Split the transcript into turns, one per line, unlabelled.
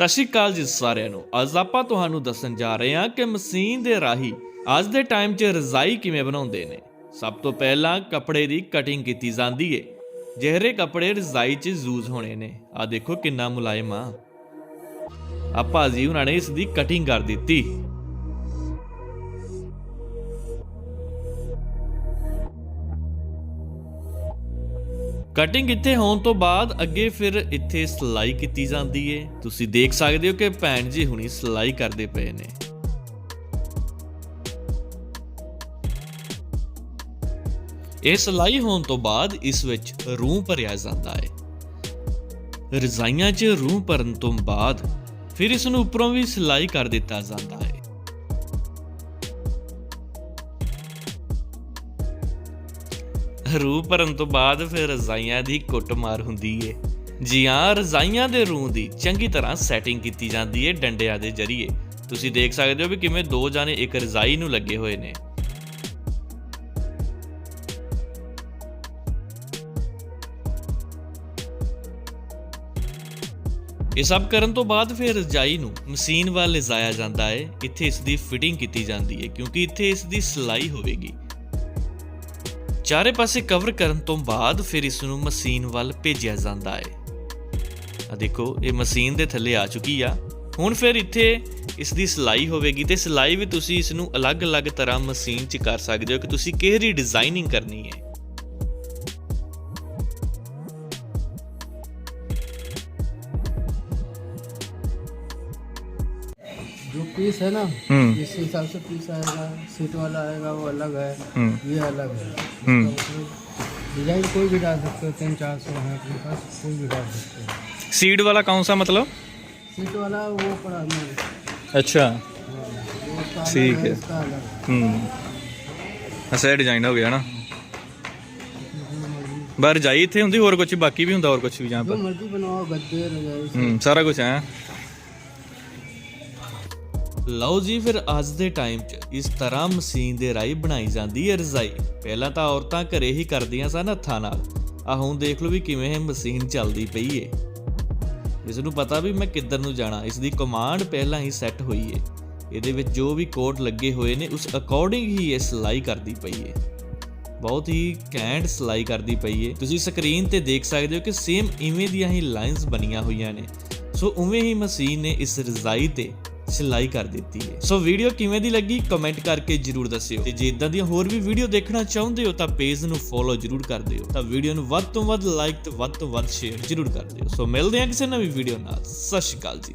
ਸਤਿ ਸ਼੍ਰੀ ਅਕਾਲ ਜੀ ਸਾਰਿਆਂ ਨੂੰ। ਅੱਜ ਆਪਾਂ ਤੁਹਾਨੂੰ ਦੱਸਣ ਜਾ ਰਹੇ ਹਾਂ ਕਿ ਮਸ਼ੀਨ ਦੇ ਰਾਹੀਂ ਅੱਜ ਦੇ ਟਾਈਮ 'ਚ ਰਜ਼ਾਈ ਕਿਵੇਂ ਬਣਾਉਂਦੇ ਨੇ। ਸਭ ਤੋਂ ਪਹਿਲਾਂ ਕੱਪੜੇ ਦੀ ਕਟਿੰਗ ਕੀਤੀ ਜਾਂਦੀ ਏ। ਜਿਹੜੇ ਕੱਪੜੇ ਰਜ਼ਾਈ 'ਚ ਯੂਜ਼ ਹੋਣੇ ਨੇ। ਆ ਦੇਖੋ ਕਿੰਨਾ ਮੁਲਾਇਮ ਆ। ਆ ਭਾਜੀ ਉਹਨਾਂ ਨੇ ਇਸ ਦੀ ਕਟਿੰਗ ਕਰ ਦਿੱਤੀ। ਕਟਿੰਗ ਇੱਥੇ ਹੋਣ ਤੋਂ ਬਾਅਦ ਅੱਗੇ ਫਿਰ ਇੱਥੇ ਸਲਾਈ ਕੀਤੀ ਜਾਂਦੀ ਏ। ਤੁਸੀਂ ਦੇਖ ਸਕਦੇ ਹੋ ਕਿ ਭੈਣ ਜੀ ਹੁਣੀ ਸਲਾਈ ਕਰਦੇ ਪਏ ਨੇ। ਇਹ ਸਲਾਈ ਹੋਣ ਤੋਂ ਬਾਅਦ ਇਸ ਵਿੱਚ ਰੂਹ ਭਰਿਆ ਜਾਂਦਾ ਹੈ ਰਜ਼ਾਈਆਂ 'ਚ ਰੂਹ ਭਰਨ ਤੋਂ ਬਾਅਦ ਫਿਰ ਇਸ ਨੂੰ ਉੱਪਰੋਂ ਵੀ ਸਲਾਈ ਕਰ ਦਿੱਤਾ ਜਾਂਦਾ ਹੈ ਰੂਹ ਭਰਨ ਤੋਂ ਬਾਅਦ ਫਿਰ ਰਜ਼ਾਈਆਂ ਦੀ ਕੁੱਟਮਾਰ ਹੁੰਦੀ ਏ। ਜੀ ਹਾਂ, ਰਜ਼ਾਈਆਂ ਦੇ ਰੂਹ ਦੀ ਚੰਗੀ ਤਰ੍ਹਾਂ ਸੈਟਿੰਗ ਕੀਤੀ ਜਾਂਦੀ ਏ ਡੰਡਿਆਂ ਦੇ ਜ਼ਰੀਏ। ਤੁਸੀਂ ਦੇਖ ਸਕਦੇ ਹੋ ਵੀ ਕਿਵੇਂ ਦੋ ਜਾਨੇ ਇੱਕ ਰਜ਼ਾਈ ਨੂੰ ਲੱਗੇ ਹੋਏ ਨੇ। ਇਹ ਸਭ ਕਰਨ ਤੋਂ ਬਾਅਦ ਫਿਰ ਰਜਾਈ ਨੂੰ ਮਸ਼ੀਨ ਵੱਲ ਲਿਜਾਇਆ ਜਾਂਦਾ ਹੈ ਇੱਥੇ ਇਸ ਦੀ ਫਿਟਿੰਗ ਕੀਤੀ ਜਾਂਦੀ ਹੈ ਕਿਉਂਕਿ ਇੱਥੇ ਇਸ ਦੀ ਸਿਲਾਈ ਹੋਵੇਗੀ। ਚਾਰੇ ਪਾਸੇ ਕਵਰ ਕਰਨ ਤੋਂ ਬਾਅਦ ਫਿਰ ਇਸ ਨੂੰ ਮਸ਼ੀਨ ਵੱਲ ਭੇਜਿਆ ਜਾਂਦਾ ਹੈ ਆ ਦੇਖੋ, ਇਹ ਮਸ਼ੀਨ ਦੇ ਥੱਲੇ ਆ ਚੁੱਕੀ ਆ। ਹੁਣ ਫਿਰ ਇੱਥੇ ਇਸ ਦੀ ਸਿਲਾਈ ਹੋਵੇਗੀ ਤੇ ਸਿਲਾਈ ਵੀ ਤੁਸੀਂ ਇਸ ਨੂੰ ਅਲੱਗ-ਅਲੱਗ ਤਰ੍ਹਾਂ ਮਸ਼ੀਨ 'ਚ ਕਰ ਸਕਦੇ ਹੋ ਕਿ ਤੁਸੀਂ ਕਿਹੜੀ ਡਿਜ਼ਾਈਨਿੰਗ ਕਰਨੀ ਹੈ
जो पीस है ना
हम्म।
जिस हिसाब से पीस आएगा सीट वाला आएगा वो अलग है
हम्म।
ये अलग है
हम्म।
उसका मतलब डिजाइन कोई भी डाल सकते हो तीन चार सौ है अपने पास कोई भी डाल सकते हो
सीड वाला कौन सा मतलब
सीट वाला वो पड़ा हमारे
अच्छा
हाँ, वो उसका अलग
ठीक है।
इसका अलग
ਹੂੰ ਅਸਾ ਡਿਜ਼ਾਈਨ ਹੋ ਗਿਆ ਨਾ ਬਾਹਰ ਜਾਈ ਇੱਥੇ ਹੁੰਦੀ ਹੋਰ ਕੁਝ ਬਾਕੀ ਵੀ ਹੁੰਦਾ ਹੋਰ ਕੁਝ ਵੀ ਜਾਂ
जो
ਪਰ
मर्जी बनवाओ गद्दे रजाई से
ਹੂੰ ਸਾਰਾ ਕੁਝ ਹੈ ਲਓ ਜੀ ਫਿਰ ਅੱਜ ਦੇ ਟਾਈਮ 'ਚ ਇਸ ਤਰ੍ਹਾਂ ਮਸ਼ੀਨ ਦੇ ਰਾਈ ਬਣਾਈ ਜਾਂਦੀ ਹੈ ਰਜ਼ਾਈ। ਪਹਿਲਾਂ ਤਾਂ ਔਰਤਾਂ ਘਰੇ ਹੀ ਕਰਦੀਆਂ ਸਨ ਹੱਥਾਂ ਨਾਲ। ਆ ਹੁਣ ਦੇਖ ਲਓ ਵੀ ਕਿਵੇਂ ਇਹ ਮਸ਼ੀਨ ਚੱਲਦੀ ਪਈ ਏ। ਇਸ ਨੂੰ ਪਤਾ ਵੀ ਮੈਂ ਕਿੱਧਰ ਨੂੰ ਜਾਣਾ, ਇਸ ਦੀ ਕਮਾਂਡ ਪਹਿਲਾਂ ਹੀ ਸੈੱਟ ਹੋਈ ਏ। ਇਹਦੇ ਵਿੱਚ ਜੋ ਵੀ ਕੋਡ ਲੱਗੇ ਹੋਏ ਨੇ, ਉਸ ਅਕੋਰਡਿੰਗ ਹੀ ਇਹ ਸਿਲਾਈ ਕਰਦੀ ਪਈ ਏ। ਬਹੁਤ ਹੀ ਕੈਂਟ ਸਿਲਾਈ ਕਰਦੀ ਪਈ ਏ। ਤੁਸੀਂ ਸਕਰੀਨ ਤੇ ਦੇਖ ਸਕਦੇ ਹੋ ਕਿ ਸੇਮ ਇਵੇਂ ਦੀਆਂ ਹੀ ਲਾਈਨਸ ਬਣੀਆਂ ਹੋਈਆਂ ਨੇ। ਸੋ ਉਵੇਂ ਹੀ ਮਸ਼ੀਨ ਨੇ ਇਸ ਰਜ਼ਾਈ ਤੇ ਸਿਲਾਈ ਕਰ ਦਿੱਤੀ ਹੈ। ਸੋ ਵੀਡੀਓ ਕਿਵੇਂ ਦੀ ਲੱਗੀ ਕਮੈਂਟ ਕਰਕੇ ਜਰੂਰ ਦੱਸਿਓ। ਤੇ ਜੇ ਇਦਾਂ ਦੀਆਂ ਹੋਰ ਵੀ ਵੀਡੀਓ ਦੇਖਣਾ ਚਾਹੁੰਦੇ ਹੋ ਤਾਂ ਪੇਜ ਨੂੰ ਫੋਲੋ ਜਰੂਰ ਕਰ ਦਿਓ। ਤਾਂ ਵੀਡੀਓ ਨੂੰ ਵੱਧ ਤੋਂ ਵੱਧ ਲਾਈਕ ਤੇ ਵੱਧ ਤੋਂ ਵੱਧ ਸ਼ੇਅਰ ਜਰੂਰ ਕਰ ਦਿਓ। ਸੋ ਮਿਲਦੇ ਹਾਂ ਕਿਸੇ ਨਵੀਂ ਵੀਡੀਓ ਨਾਲ। ਸਤਿ ਸ਼੍ਰੀ ਅਕਾਲ ਜੀ।